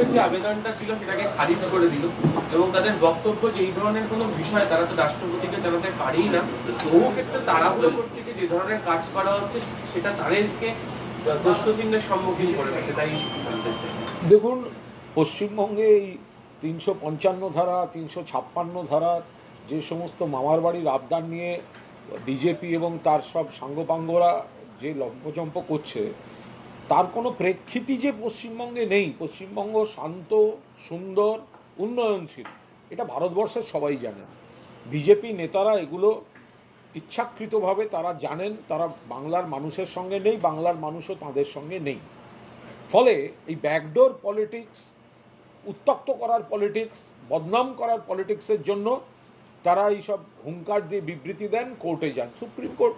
বিজেপির যে আবেদনটা ছিল সেটাকে খারিজ করে দিল এবং তাদের বক্তব্য যে এই ধরনের কোনো বিষয় তারা তো রাষ্ট্রপতিকে জানাতে পারেই না বহু ক্ষেত্রে তাড়াহুড়ো করতে গিয়ে যে ধরনের কাজ করা হচ্ছে সেটা তাদেরকে প্রশ্নচিহ্নের সম্মুখীন করে দিচ্ছে, তাই দেখুন, পশ্চিমবঙ্গে এই তিনশো পঞ্চান্ন ধারা, তিনশো ছাপ্পান্ন ধারা, যে সমস্ত মামার বাড়ির আবদার নিয়ে বিজেপি এবং তার সব সাঙ্গপাঙ্গরা যে লম্পচম্প করছে তার কোনো প্রেক্ষিতই যে পশ্চিমবঙ্গে নেই। পশ্চিমবঙ্গ শান্ত, সুন্দর, উন্নয়নশীল। এটা ভারতবর্ষের সবাই জানেন বিজেপি নেতারা এগুলো ইচ্ছাকৃতভাবে তারা জানেন, তারা বাংলার মানুষের সঙ্গে নেই, বাংলার মানুষও তাদের সঙ্গে নেই। ফলে এই ব্যাকডোর পলিটিক্স উত্তক্ত করার পলিটিক্স বদনাম করার পলিটিক্সের জন্য তারা এইসব হুঙ্কার দিয়ে বিবৃতি দেন, কোর্টে যান। সুপ্রিম কোর্ট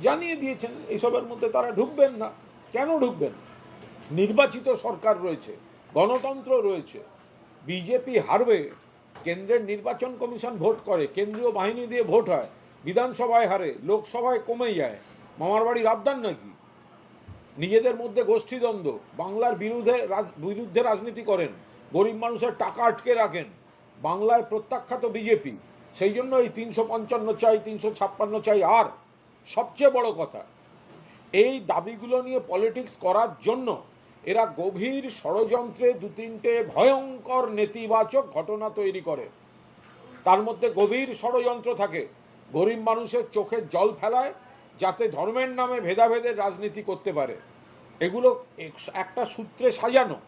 জানিয়ে দিয়েছেন, এইসবের মধ্যে তারা ঢুকবেন না। কেন ঢুকবেন? নির্বাচিত সরকার রয়েছে, গণতন্ত্র রয়েছে, বিজেপি হারবে, কেন্দ্রের নির্বাচন কমিশন ভোট করে, কেন্দ্রীয় বাহিনী দিয়ে ভোট হয়, বিধানসভায় হারে, লোকসভায় কমে যায়, মামার বাড়ির আবদান নাকি? নিজেদের মধ্যে গোষ্ঠীদ্বন্দ্ব বাংলার বিরুদ্ধে বিরুদ্ধে রাজনীতি করেন, গরিব মানুষের টাকা আটকে রাখেন বাংলার প্রত্যাখ্যাত বিজেপি, সেই জন্য এই তিনশো পঞ্চান্ন চাই, তিনশো ছাপ্পান্ন চাই আর সবচেয়ে বড় কথা এই দাবিগুলো নিয়ে পলিটিক্স করার জন্য এরা গভীর ষড়যন্ত্রে দু তিনটে ভয়ঙ্কর নেতিবাচক ঘটনা তৈরি করে। তার মধ্যে গভীর ষড়যন্ত্র থাকে। গরিব মানুষের চোখে জল ফেলায়, যাতে ধর্মের নামে ভেদাভেদের রাজনীতি করতে পারে। এগুলো একটা সূত্রে সাজানো।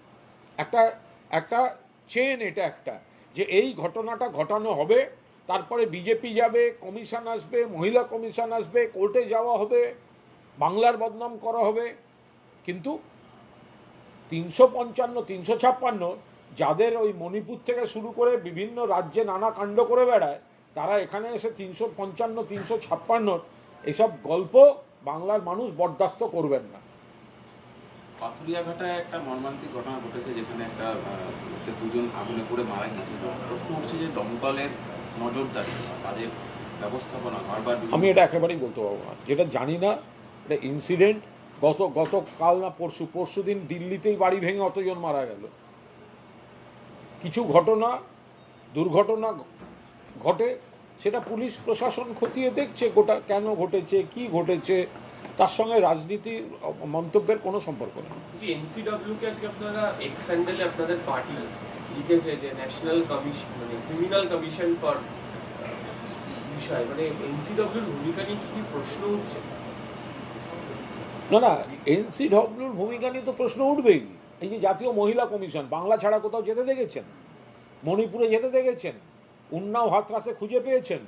একটা একটা চেন এটা একটা, যে এই ঘটনাটা ঘটানো হবে, তারপরে বিজেপি যাবে কমিশন আসবে, মহিলা কমিশন আসবে কোর্টে যাওয়া হবে বাংলার বদনাম করা হবে। কিন্তু তিনশো পঞ্চান্ন তিনশো ছাপ্পান্ন যাদের ওই মণিপুর থেকে শুরু করে বিভিন্ন রাজ্যে নানা কাণ্ড করে বেড়ায় তারা এখানে এসে তিনশো পঞ্চান্ন তিনশো ছাপ্পান্নর এইসব গল্প বাংলার মানুষ বরদাস্ত করবেন না। পাথুরিয়াঘাটায় একটা মর্মান্তিক ঘটনা ঘটেছে যেখানে একটা দুজন আগুনে পড়ে মারা গিয়েছিল। প্রশ্ন উঠছে যে দমকলের নজরদারি তাদের ব্যবস্থাপনা বারবার আমি এটা একেবারেই বলতে পারব না। যেটা জানি না এটা ইনসিডেন্ট গত গত কাল না পরশু পরশু দিন দিল্লিতেই বাড়ি ভেঙে অতজন মারা গেল। কিছু ঘটনা, দুর্ঘটনা ঘটে, সেটা পুলিশ প্রশাসন খতিয়ে দেখছে, গোটা কেন ঘটেছে, কি ঘটেছে, তার সঙ্গে রাজনীতি, মন্তব্যের কোনো সম্পর্ক নেই। আজকে আপনারা আপনাদের পার্টি যে ন্যাশনাল কমিশন মানে ক্রিমিনাল কমিশন ফর মানে ভূমিকা নিয়ে কি কি প্রশ্ন উঠছে? না না এনসিডব্লিউর ভূমিকা নিয়ে তো প্রশ্ন উঠবেই। এই যে জাতীয় মহিলা কমিশন, বাংলা ছাড়া কোথাও যেতে দেখেছেন? মণিপুরে যেতে দেখেছেন? উন্নাও হাতরাসে খুঁজে পেয়েছেন?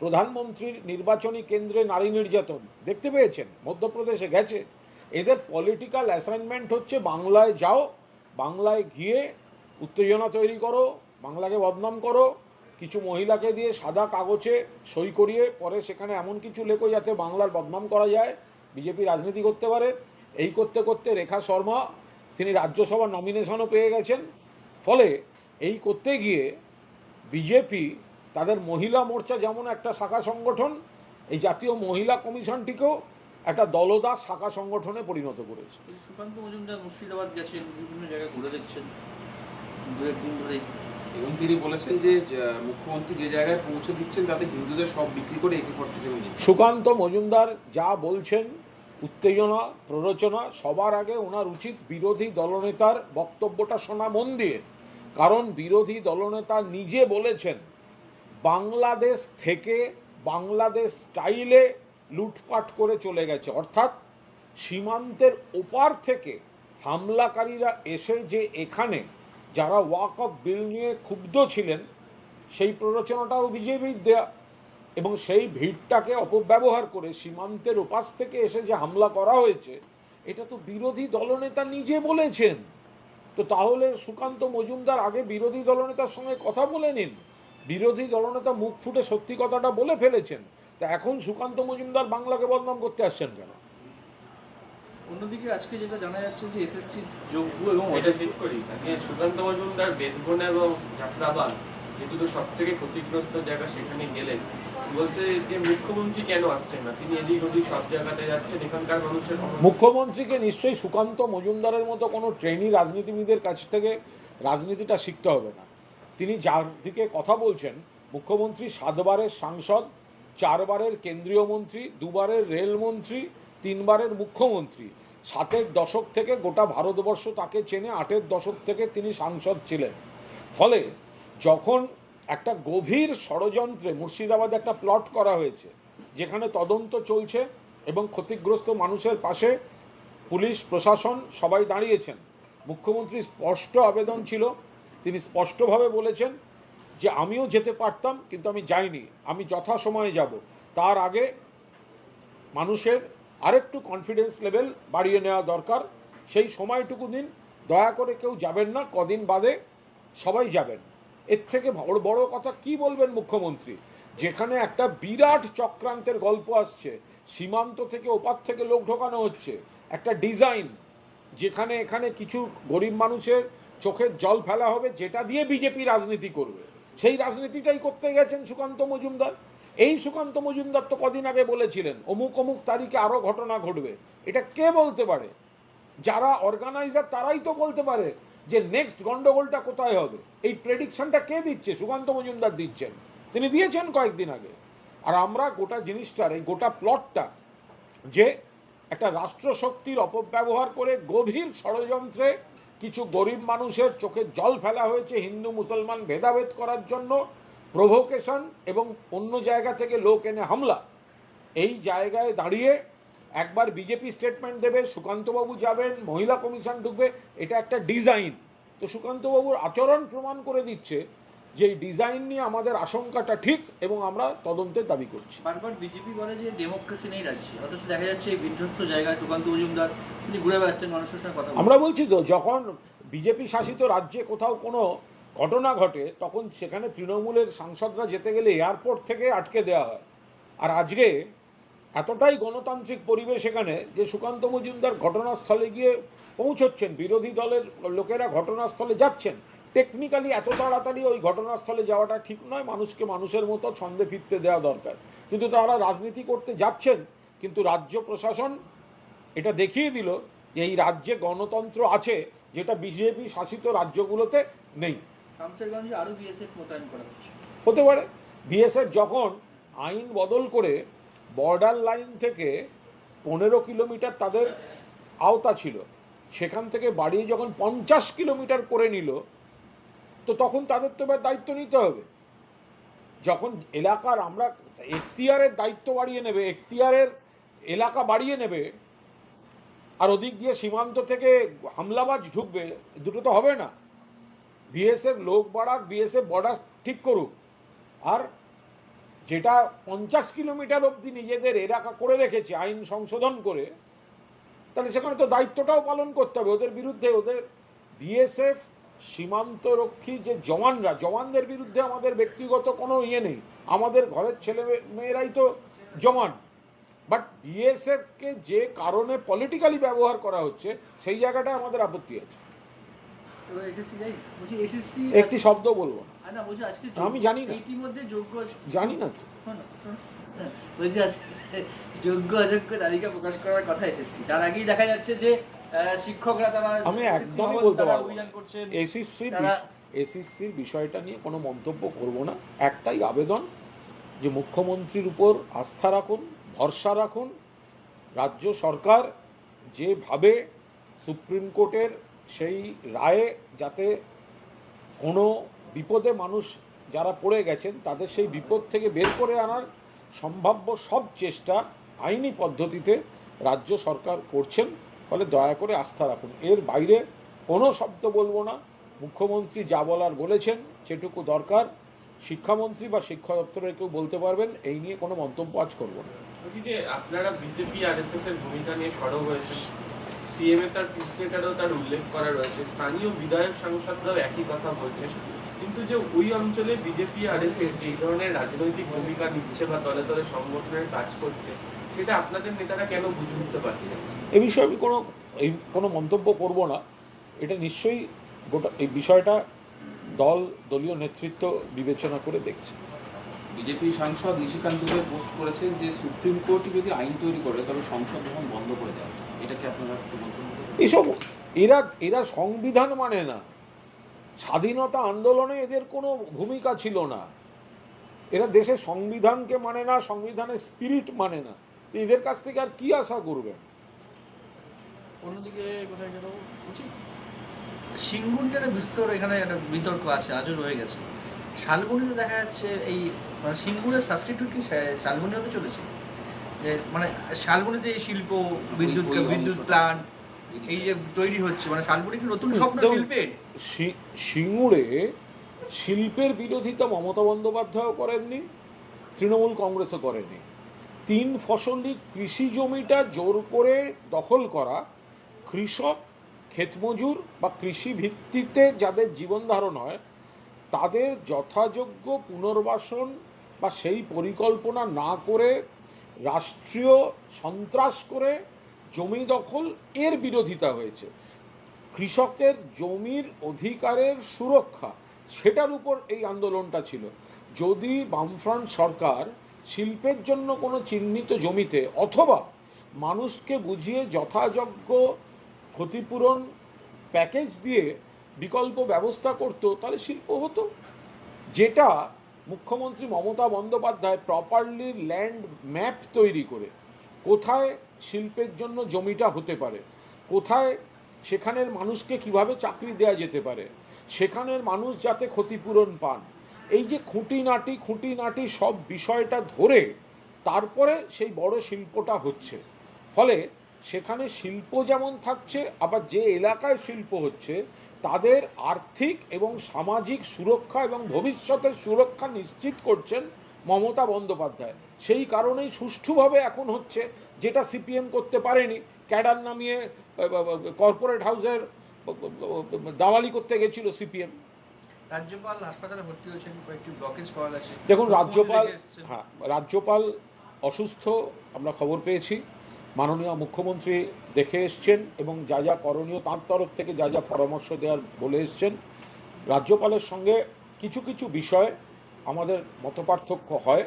প্রধানমন্ত্রীর নির্বাচনী কেন্দ্রে নারী নির্যাতন, দেখতে পেয়েছেন? মধ্যপ্রদেশে গেছে। এদের পলিটিক্যাল অ্যাসাইনমেন্ট হচ্ছে বাংলায় যাও, বাংলায় গিয়ে উত্তেজনা তৈরি করো, বাংলাকে বদনাম করো, কিছু মহিলাকে দিয়ে সাদা কাগজে সই করিয়ে পরে সেখানে এমন কিছু লেখো যাতে বাংলার বদনাম করা যায়। বিজেপি রাজনীতি করতে পারে, এই করতে করতে রেখা শর্মা তিনি রাজ্যসভা নমিনেশনও পেয়ে গেছেন। ফলে এই করতে গিয়ে বিজেপি তাদের মহিলা মোর্চা যেমন একটা শাখা সংগঠন, এই জাতীয় মহিলা কমিশনটিকেও একটা দলদাস শাখা সংগঠনে পরিণত করেছে। সুকান্ত মজুমদার মুর্শিদাবাদ গেছেন, বিভিন্ন জায়গায় ঘুরে দেখছেন। দু একদিন ধরেই এবং তিনি বলেছেন যে মুখ্যমন্ত্রী যে জায়গায় পৌঁছে দিচ্ছেন, তাতে হিন্দুদের সব বিক্রি করে একে ফর্টি সুকান্ত মজুমদার যা বলছেন, উত্তেজনা, প্ররোচনা, সবার আগে ওনার উচিত বিরোধী দলনেতার বক্তব্যটা শোনা মন দিয়ে কারণ বিরোধী দলনেতা নিজে বলেছেন, বাংলাদেশ থেকে বাংলাদেশ স্টাইলে লুটপাট করে চলে গেছে। অর্থাৎ সীমান্তের ওপার থেকে হামলাকারীরা এসে যে এখানে যারা ওয়াক অফ বিল নিয়ে ক্ষুব্ধ ছিলেন, সেই প্ররোচনাটাও বিজেপির দেয়া এবং সেই ভিড়টাকে অপব্যবহার করে সীমান্তের ওপাশ থেকে এসে যে হামলা করা হয়েছে, এটা তো বিরোধী দলনেতা নিজে বলেছেন। তো তাহলে সুকান্ত মজুমদার আগে বিরোধী দলনেতার সঙ্গে কথা বলে নিন। বিরোধী দলনেতা মুখ ফুটে সত্যি কথাটা বলে ফেলেছেন। তা এখন সুকান্ত মজুমদার বাংলাকে বদনাম করতে আসছেন কেন? অন্যদিকে আজকে যেটা জানা যাচ্ছে যে এসএসসি যোগ্য এবং এটা শেষ করি যে সুকান্ত মজুমদার বেদবন এবং জাফরাবাদ যে দুটো সব থেকে ক্ষতিগ্রস্ত জায়গা সেখানে গেলেন। বলছে যে মুখ্যমন্ত্রী কেন আসছেন না? তিনি এদিক ওদিক সব জায়গাতে যাচ্ছেন এখানকার মানুষের মুখ্যমন্ত্রীকে নিশ্চয়ই সুকান্ত মজুমদারের মতো কোনো ট্রেনি রাজনীতিবিদের কাছ থেকে রাজনীতিটা শিখতে হবে না। তিনি যার দিকে কথা বলছেন মুখ্যমন্ত্রী সাতবারের সাংসদ চারবারের কেন্দ্রীয় মন্ত্রী দুবারের রেলমন্ত্রী তিনবারের মুখ্যমন্ত্রী। সাতের দশক থেকে গোটা ভারতবর্ষ তাকে চেনে, আটের দশক থেকে তিনি সাংসদ ছিলেন। ফলে যখন একটা গভীর ষড়যন্ত্রে মুর্শিদাবাদে একটা প্লট করা হয়েছে, যেখানে তদন্ত চলছে এবং ক্ষতিগ্রস্ত মানুষের পাশে পুলিশ, প্রশাসন সবাই দাঁড়িয়েছেন, মুখ্যমন্ত্রী স্পষ্ট আবেদন ছিল। তিনি স্পষ্টভাবে বলেছেন যে, আমিও যেতে পারতাম, কিন্তু আমি যাইনি। আমি যথাসময়ে যাব। তার আগে মানুষের আরেকটু কনফিডেন্স লেভেল বাড়িয়ে নেওয়া দরকার। সেই সময়টুকু দিন, দয়া করে কেউ যাবেন না, কদিন বাদে সবাই যাবেন। এর থেকে বড় বড় কথা কি বলবেন মুখ্যমন্ত্রী? যেখানে একটা বিরাট চক্রান্তের গল্প আসছে, সীমান্ত থেকে ওপার থেকে লোক ঢোকানো হচ্ছে, একটা ডিজাইন যেখানে, এখানে কিছু গরিব মানুষের চোখের জল ফেলা হবে, যেটা দিয়ে বিজেপি রাজনীতি করবে। সেই রাজনীতিটাই করতে গেছেন সুকান্ত মজুমদার। এই সুকান্ত মজুমদার তো কদিন আগে বলেছিলেন, অমুক অমুক তারিখে আরও ঘটনা ঘটবে। এটা কে বলতে পারে? যারা অর্গানাইজার তারাই তো বলতে পারে যে নেক্সট গন্ডগোলটা কোথায় হবে। এই প্রেডিকশনটা কে দিচ্ছে? সুকান্ত মজুমদার দিচ্ছেন। তিনি দিয়েছেন কয়েকদিন আগে। আর আমরা গোটা জিনিসটার, এই গোটা প্লটটা যে একটা রাষ্ট্রশক্তির অপব্যবহার করে গভীর ষড়যন্ত্রে কিছু গরিব মানুষের চোখে জল ফেলা হয়েছে হিন্দু মুসলমান ভেদাভেদ করার জন্য প্রভোকেশন এবং অন্য জায়গা থেকে লোক এনে হামলা এই জায়গায় দাঁড়িয়ে একবার বিজেপি স্টেটমেন্ট দেবে সুকান্তবাবু যাবেন মহিলা কমিশন ঢুকবে এটা একটা ডিজাইন তো সুকান্তবাবুর আচরণ প্রমাণ করে দিচ্ছে যে এই ডিজাইন নিয়ে আমাদের আশঙ্কাটা ঠিক এবং আমরা তদন্তের দাবি করছি। বারবার বিজেপি বলে যে ডেমোক্রেসি নেই রাজ্যে অথচ দেখা যাচ্ছে এই বিধ্বস্ত জায়গায় সুকান্ত মজুমদার তিনি ঘুরে বেড়াচ্ছেন মানুষের সঙ্গে কথা আমরা বলছি তো যখন বিজেপি শাসিত রাজ্যে কোথাও কোনো ঘটনা ঘটে, তখন সেখানে তৃণমূলের সাংসদরা যেতে গেলে এয়ারপোর্ট থেকে আটকে দেওয়া হয়। আর আজকে এতটাই গণতান্ত্রিক পরিবেশ এখানে যে সুকান্ত মজুমদার ঘটনাস্থলে গিয়ে পৌঁছচ্ছেন, বিরোধী দলের লোকেরা ঘটনাস্থলে যাচ্ছেন। টেকনিক্যালি এত তাড়াতাড়ি ওই ঘটনাস্থলে যাওয়াটা ঠিক নয়, মানুষকে মানুষের মতো ছন্দে ফিরতে দেওয়া দরকার। কিন্তু তারা রাজনীতি করতে যাচ্ছেন, কিন্তু রাজ্য প্রশাসন এটা দেখিয়ে দিল যে এই রাজ্যে গণতন্ত্র আছে, যেটা বিজেপি শাসিত রাজ্যগুলোতে নেই। শামশেরগঞ্জে আরও বিএসএফ মোতায়েন করা হচ্ছে। হতে পারে। বিএসএফ যখন আইন বদল করে বর্ডার লাইন থেকে পনেরো কিলোমিটার তাদের আওতা ছিল, সেখান থেকে বাড়িয়ে যখন পঞ্চাশ কিলোমিটার করে নিল, তো তখন তাদের তো এবার দায়িত্ব নিতে হবে। যখন এলাকার আমরা এখতিয়ারের দায়িত্ব বাড়িয়ে নেবে, এখতিয়ারের এলাকা বাড়িয়ে নেবে, আর ওদিক দিয়ে সীমান্ত থেকে হামলাবাজ ঢুকবে, দুটো তো হবে না। বিএসএফ লোক বাড়াক বিএসএফ বর্ডার ঠিক করুক। আর যেটা পঞ্চাশ কিলোমিটার অবধি নিজেদের এলাকা করে রেখেছে, আইন সংশোধন করে, তাহলে সেখানে তো দায়িত্বটাও পালন করতে হবে। ওদের বিরুদ্ধে ওদের বিএসএফ সীমান্তরক্ষী যে জওয়ানরা, জওয়ানদের বিরুদ্ধে আমাদের ব্যক্তিগত কোনো ইয়ে নেই। আমাদের ঘরের ছেলে মেয়েরাই তো জওয়ান। বাট বিএসএফকে যে কারণে পলিটিক্যালি ব্যবহার করা হচ্ছে, সেই জায়গাটায় আমাদের আপত্তি আছে এবার এসএসসি যাই বলছি এসএসসি একটি শব্দ বলব। আমি জানি না। ইতিমধ্যে যোগ্য জানি না তো। বলছি যোগ্য অযোগ্য তালিকা প্রকাশ করার কথা এসএসসি। তার আগেই দেখা যাচ্ছে যে শিক্ষকরা তারা আমি একদমই বলতে পারব অভিযান করছেন। এসিসির তারা- এসিসির বিষয়টা নিয়ে কোনো মন্তব্য করব না। একটাই আবেদন যে মুখ্যমন্ত্রীর উপর আস্থা রাখুন ভরসা রাখুন। রাজ্য সরকার যেভাবে সুপ্রিম কোর্টের সেই রায়ে যাতে কোনো বিপদে মানুষ যারা পড়ে গেছেন, তাদের সেই বিপদ থেকে বের করে আনার সম্ভাব্য সব চেষ্টা আইনি পদ্ধতিতে রাজ্য সরকার করছেন। ফলে দয়া করে আস্থা রাখুন। এর বাইরে কোনো শব্দ বলব না। মুখ্যমন্ত্রী যা বলার বলেছেন সেটুকু দরকার। শিক্ষামন্ত্রী বা শিক্ষা দপ্তরের কেউ বলতে পারবেন, এই নিয়ে কোনো মন্তব্য আজ করব না। বলছি যে, আপনারা বিজেপি আর এর ভূমিকা নিয়ে সরব হয়েছেন। সিএম এ তার পিস লেটারেও তার উল্লেখ করা রয়েছে। স্থানীয় বিধায়ক সাংসদরাও একই কথা বলছেন কিন্তু যে ওই অঞ্চলে বিজেপি আর এস এস এই ধরনের রাজনৈতিক ভূমিকা নিচ্ছে বা দলে দলে সংগঠনের কাজ করছে সেটা আপনাদের নেতারা কেন বুঝে উঠতে পারছেন না? এ বিষয়ে আমি কোনো এই কোনো মন্তব্য করব না। এটা নিশ্চয়ই গোটা এই বিষয়টা দল দলীয় নেতৃত্ব বিবেচনা করে দেখছে। বিজেপি সাংসদ নিশিকান্ত পোস্ট করেছেন যে সুপ্রিম কোর্ট যদি আইন তৈরি করে তবে সংসদ ভবন বন্ধ করে দেওয়া উচিত এসব এরা এরা সংবিধান মানে না। স্বাধীনতা আন্দোলনে এদের কোনো ভূমিকা ছিল না। এরা দেশের সংবিধানকে মানে না সংবিধানের স্পিরিট মানে না। তো এদের কাছ থেকে আর কি আশা করবেন? অন্যদিকে কোথায় গেল? সিঙ্গুর বিস্তর এখানে একটা বিতর্ক আছে আজও রয়ে গেছে। শালবনিতে দেখা যাচ্ছে এই মানে সিঙ্গুরের সাবস্টিটিউট কি? শা- হতে চলেছে? মানে শালবনিতে এই শিল্প বিদ্যুৎ বিদ্যুৎ প্লান্ট এই যে তৈরি হচ্ছে মানে শালবনি কি নতুন স্বপ্ন শিল্পের? সিঙ্গুরে শিল্পের বিরোধিতা মমতা বন্দ্যোপাধ্যায়ও করেননি তৃণমূল কংগ্রেসও করেনি। তিন ফসলি কৃষি জমিটা জোর করে দখল করা কৃষক ক্ষেতমজুর বা কৃষি ভিত্তিতে যাদের জীবন ধারণ হয় তাদের যথাযোগ্য পুনর্বাসন বা সেই পরিকল্পনা না করে রাষ্ট্রীয় সন্ত্রাস করে জমি দখল এর বিরোধিতা হয়েছে। কৃষকের জমির অধিকারের সুরক্ষা, সেটার উপর এই আন্দোলনটা ছিল। যদি বামফ্রন্ট সরকার শিল্পের জন্য কোনো চিহ্নিত জমিতে অথবা মানুষকে বুঝিয়ে যথাযোগ্য ক্ষতিপূরণ প্যাকেজ দিয়ে বিকল্প ব্যবস্থা করতো, তাহলে শিল্প হতো। যেটা মুখ্যমন্ত্রী Mamata Bandyopadhyay properly land map তৈরি করে, কোথায় শিল্পের জন্য জমিটা হতে পারে, কোথায় সেখানের মানুষকে কীভাবে চাকরি দেয়া যেতে পারে, সেখানের মানুষ যাতে ক্ষতিপূরণ পান, এই যে খুঁটিনাটি খুঁটিনাটি সব বিষয়টা ধরে তারপরে সেই বড় শিল্পটা হচ্ছে। ফলে সেখানে শিল্প যেমন থাকছে, আবার যে এলাকায় শিল্প হচ্ছে তাদের আর্থিক এবং সামাজিক সুরক্ষা এবং ভবিষ্যতের সুরক্ষা নিশ্চিত করছেন মমতা বন্দ্যোপাধ্যায়। সেই কারণেই সুষ্ঠুভাবে এখন হচ্ছে যেটা সিপিএম করতে পারেনি ক্যাডার নামিয়ে কর্পোরেট হাউসের দালালি করতে গেছিল সিপিএম। রাজ্যপাল হাসপাতালে ভর্তি হয়েছেন কয়েকটি ব্লকেজ পাওয়া গেছে। দেখুন রাজ্যপাল হ্যাঁ রাজ্যপাল অসুস্থ আমরা খবর পেয়েছি। মাননীয় মুখ্যমন্ত্রী দেখে এসছেন এবং যা যা করণীয় তার তরফ থেকে যা যা পরামর্শ দেওয়ার বলে এসছেন। রাজ্যপালের সঙ্গে কিছু কিছু বিষয় আমাদের মতপার্থক্য হয়,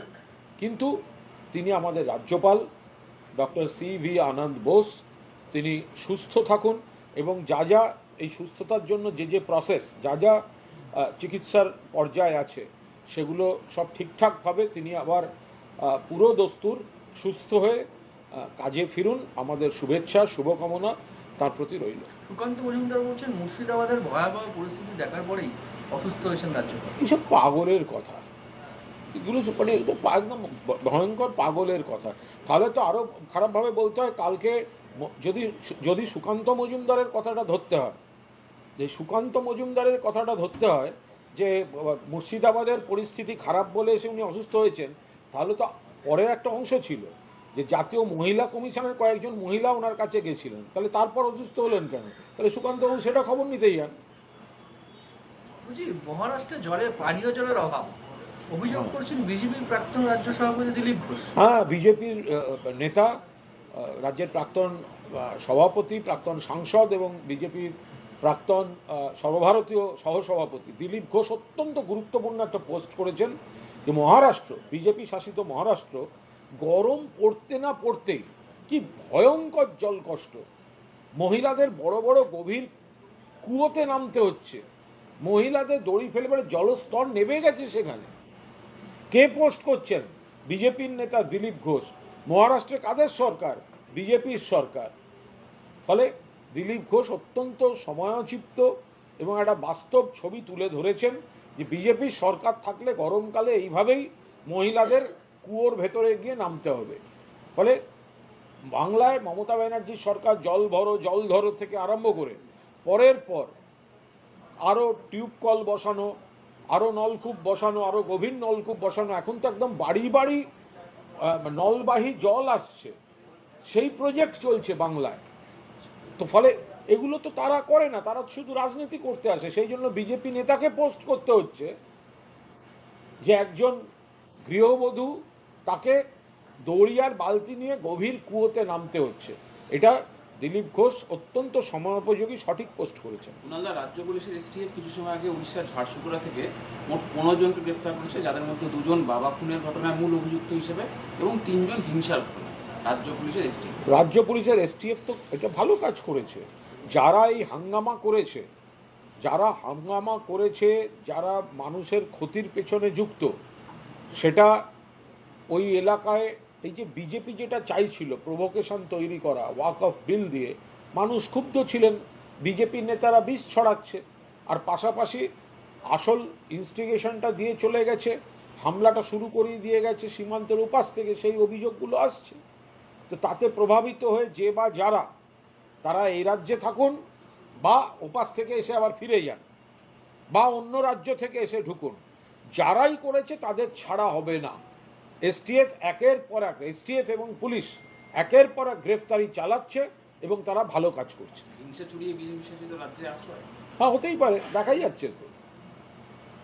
কিন্তু তিনি আমাদের রাজ্যপাল, doctor C V Ananda Bose, তিনি সুস্থ থাকুন এবং যা যা এই সুস্থতার জন্য যে যে প্রসেস যা যা চিকিৎসার পর্যায়ে আছে, সেগুলো সব ঠিকঠাকভাবে তিনি আবার পুরো দস্তুর সুস্থ হয়ে কাজে ফিরুন আমাদের শুভেচ্ছা শুভকামনা তার প্রতি রইল। সুকান্ত মজুমদার বলছেন মুর্শিদাবাদের ভয়াবহ পরিস্থিতি দেখার পরেই অসুস্থ হয়েছেন রাজ্যপাল। এইসব পাগলের কথা। এগুলো মানে পা- একদম ভয়ঙ্কর পাগলের কথা। তাহলে তো আরও খারাপভাবে বলতে হয় কালকে যদি যদি সুকান্ত মজুমদারের কথাটা ধরতে হয় যে সুকান্ত মজুমদারের কথাটা ধরতে হয় যে মুর্শিদাবাদের পরিস্থিতি খারাপ বলে এসে উনি অসুস্থ হয়েছেন তাহলে তো পরের একটা অংশ ছিল। যে জাতীয় মহিলা কমিশনের কয়েকজন মহিলা ওনার কাছে গেছিলেন তাহলে তারপর অসুস্থ হলেন কেন? তাহলে সুকান্তবাবু সেটা খবর নিতেই যান। মহারাষ্ট্রে জলের পানীয় জলের অভাব। অভিযোগ হ্যাঁ। করছেন বিজেপির প্রাক্তন রাজ্য সভাপতি দিলীপ ঘোষ। হ্যাঁ বিজেপির নেতা রাজ্যের প্রাক্তন সভাপতি প্রাক্তন সাংসদ এবং বিজেপির প্রাক্তন সর্বভারতীয় সহসভাপতি দিলীপ ঘোষ অত্যন্ত গুরুত্বপূর্ণ একটা পোস্ট করেছেন যে মহারাষ্ট্র বিজেপি শাসিত মহারাষ্ট্র গরম পড়তে না পড়তেই কি ভয়ঙ্কর জল কষ্ট। মহিলাদের বড় বড় গভীর কুয়োতে নামতে হচ্ছে। মহিলাদের দড়ি ফেলে ফেলে জলস্তর নেমে গেছে সেখানে। কে পোস্ট করছেন? বিজেপির নেতা দিলীপ ঘোষ। মহারাষ্ট্রে কাদের সরকার? বিজেপির সরকার। ফলে দিলীপ ঘোষ অত্যন্ত সময়োচিত এবং একটা বাস্তব ছবি তুলে ধরেছেন যে বিজেপির সরকার থাকলে গরমকালে এইভাবেই মহিলাদের কুয়োর ভেতরে গিয়ে নামতে হবে। ফলে বাংলায় মমতা ব্যানার্জির সরকার জল ভরো, জল ধরো থেকে আরম্ভ করে পরের পর আরও টিউব কল বসানো আরও নলকূপ বসানো আরও গভীর নলকূপ বসানো, এখন তো একদম বাড়ি বাড়ি নলবাহী জল আসছে। সেই প্রজেক্ট চলছে বাংলায়। তো ফলে এগুলো তো তারা করে না, তারা শুধু রাজনীতি করতে আসে। সেই জন্য বিজেপি নেতাকে পোস্ট করতে হচ্ছে যে একজন গৃহবধূ তাকে দড়িয়ার বালতি নিয়ে গভীর কুয়োতে নামতে হচ্ছে। এটা দিলীপ ঘোষ অত্যন্ত সময়োপযোগী সঠিক পোস্ট করেছেন। কুণালদা রাজ্য পুলিশের এসটিএফ কিছু সময় আগে উড়িষ্যার ঝাড়সুগুড়া থেকে মোট পনেরো জনকে গ্রেফতার করেছে যাদের মধ্যে দুজন বাবা খুনের ঘটনায় মূল অভিযুক্ত হিসেবে এবং তিনজন হিংসার রাজ্য পুলিশের এসটিএফ। রাজ্য পুলিশের এসটিএফ তো এটা ভালো কাজ করেছে। যারা এই হাঙ্গামা করেছে যারা হাঙ্গামা করেছে যারা মানুষের ক্ষতির পেছনে যুক্ত সেটা ওই এলাকায় এই যে বিজেপি যেটা চাইছিল প্রভোকেশন তৈরি করা ওয়াক অফ বিল দিয়ে, মানুষ ক্ষুব্ধ ছিলেন। বিজেপি নেতারা বিষ ছড়াচ্ছে। আর পাশাপাশি আসল ইনস্টিগেশনটা দিয়ে চলে গেছে, হামলাটা শুরু করিয়ে দিয়ে গেছে সীমান্তের উপাস থেকে, সেই অভিযোগগুলো আসছে। তো তাতে প্রভাবিত হয়ে যে বা যারা, তারা এই রাজ্যে থাকুন বা উপাস থেকে এসে আবার ফিরে যান বা অন্য রাজ্য থেকে এসে ঢুকুন। যারাই করেছে তাদের ছাড়া হবে না। এসটিএফ একের পর এক এসটিএফ এবং পুলিশ একের পর এক গ্রেফতারি চালাচ্ছে এবং তারা ভালো কাজ করছে। হিংসা ছড়িয়ে বিজেপি শাসিত রাজ্যে আশ্রয়। হ্যাঁ হতেই পারে দেখাই যাচ্ছে তো।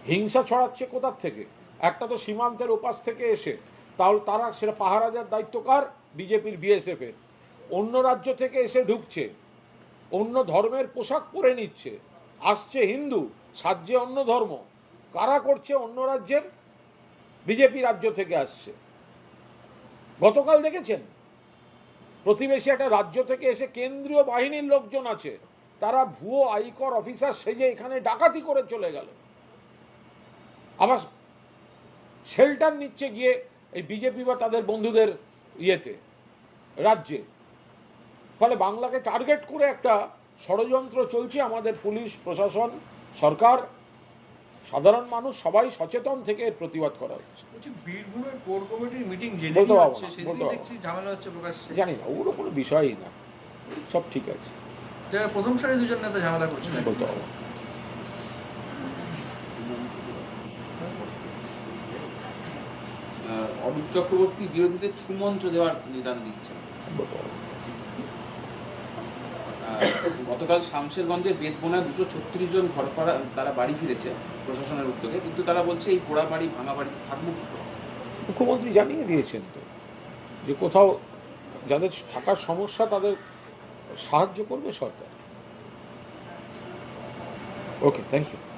হিংসা ছড়াচ্ছে কোথার থেকে? একটা তো সীমান্তের ওপাশ থেকে এসে তাহলে তারা সেটা পাহারাজার দায়িত্ব কার? বিজেপির বিএসএফ এর। অন্য রাজ্য থেকে এসে ঢুকছে অন্য ধর্মের পোশাক পরে নিচ্ছে আসছে হিন্দু সাজ্যে অন্য ধর্ম কারা করছে অন্য রাজ্যের? বিজেপি রাজ্য থেকে আসছে। গতকাল দেখেছেন? প্রতিবেশী একটা রাজ্য থেকে এসে কেন্দ্রীয় বাহিনীর লোকজন আছে, তারা ভুয়ো আয়কর অফিসার সেজে এখানে ডাকাতি করে চলে গেল। আবার শেল্টার নিচ্ছে গিয়ে এই বিজেপি বা তাদের বন্ধুদের ইয়েতে, রাজ্যে। ফলে বাংলাকে টার্গেট করে একটা ষড়যন্ত্র চলছে আমাদের পুলিশ, প্রশাসন, সরকার। সাধারণ মানুষ সবাই সচেতন থেকে এর প্রতিবাদ করা হচ্ছে। বীরভূমের কোর কমিটির মিটিং বলতে পারব না, বলতে পারব দেখছি ঝামেলা হচ্ছে প্রকাশ্যে জানি না ওগুলো কোনো বিষয়ই না সব ঠিক আছে। প্রথম সারি দুজন নেতা ঝামেলা করছে। বলতে পারব অরূপ চক্রবর্তী বিরোধীদের ছুমন্ত্র দেওয়ার নিদান দিচ্ছেন বলতে পারব না। আহ, গতকাল শামশেরগঞ্জের বেদবোনায় দুশো ছত্রিশ জন ঘর ভাড়া, তারা বাড়ি ফিরেছে প্রশাসনের উদ্যোগে। কিন্তু তারা বলছে এই পোড়া বাড়ি, ভাঙা বাড়িতে থাকব? মুখ্যমন্ত্রী জানিয়ে দিয়েছেন তো, যে কোথাও যাদের থাকার সমস্যা তাদের সাহায্য করবে সরকার। Okay thank you